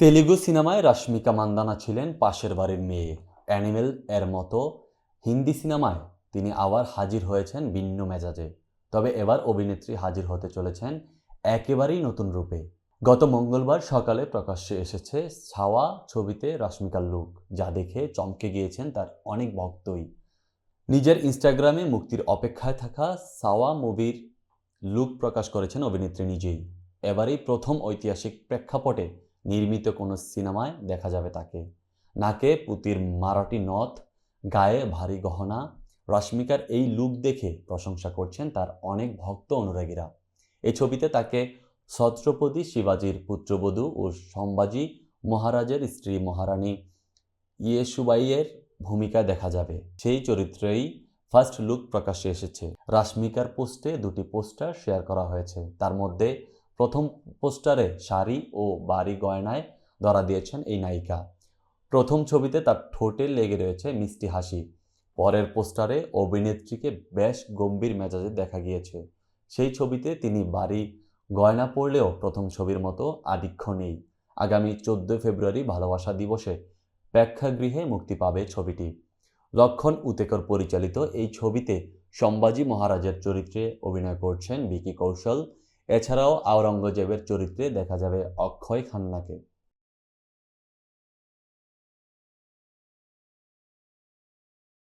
তেলুগু সিনেমায় রাশ্মিকা মান্দানা ছিলেন পাশের বাড়ির মেয়ে। অ্যানিমেল এর মতো হিন্দি সিনেমায় তিনি আবার হাজির হয়েছেন ভিন্ন মেজাজে। তবে এবার অভিনেত্রী হাজির হতে চলেছেন একেবারেই নতুন রূপে। গত মঙ্গলবার সকালে প্রকাশ্যে এসেছে ছাওয়া ছবিতে রাশ্মিকার লুক যা দেখে চমকে গিয়েছেন তার অনেক ভক্তই। নিজের ইনস্টাগ্রামে মুক্তির অপেক্ষায় থাকা সাওয়া মুভির লুক প্রকাশ করেছেন অভিনেত্রী নিজেই। এবারই প্রথম ঐতিহাসিক প্রেক্ষাপটে নির্মিত কোনো সিনেমায় দেখা যাবে তাকে। নাকে পুতির মারাঠি নথ, গায়ে ভারী গহনা, রশ্মিকার এই লুক দেখে প্রশংসা করছেন তার অনেক ভক্ত অনুরাগীরা। এই ছবিতে তাকে ছত্রপতি শিবাজির পুত্রবধূ ও সম্ভাজি মহারাজের স্ত্রী মহারানী ইয়েসুবাইয়ের ভূমিকা দেখা যাবে। সেই চরিত্রেই ফার্স্ট লুক প্রকাশ্যে এসেছে। রাশ্মিকার পোস্টে দুটি পোস্টার শেয়ার করা হয়েছে। তার মধ্যে প্রথম পোস্টারে শাড়ি ও বাড়ি গয়নায় ধরা দিয়েছেন এই নায়িকা। প্রথম ছবিতে তার ঠোঁটে লেগে রয়েছে মিষ্টি হাসি। পরের পোস্টারে অভিনেত্রীকে বেশ গম্ভীর মেজাজে দেখা গিয়েছে। সেই ছবিতে তিনি বাড়ি গয়না পরলেও প্রথম ছবির মতো আধিক্য নেই। আগামী চোদ্দোই ফেব্রুয়ারি ভালোবাসা দিবসে প্রেক্ষাগৃহে মুক্তি পাবে ছবিটি। লক্ষণ উতেকর পরিচালিত এই ছবিতে সম্ভাজি মহারাজের চরিত্রে অভিনয় করছেন বিকি কৌশল এছাড়াও আওরঙ্গজেবের চরিত্রে দেখা যাবে অক্ষয় খান্নাকে।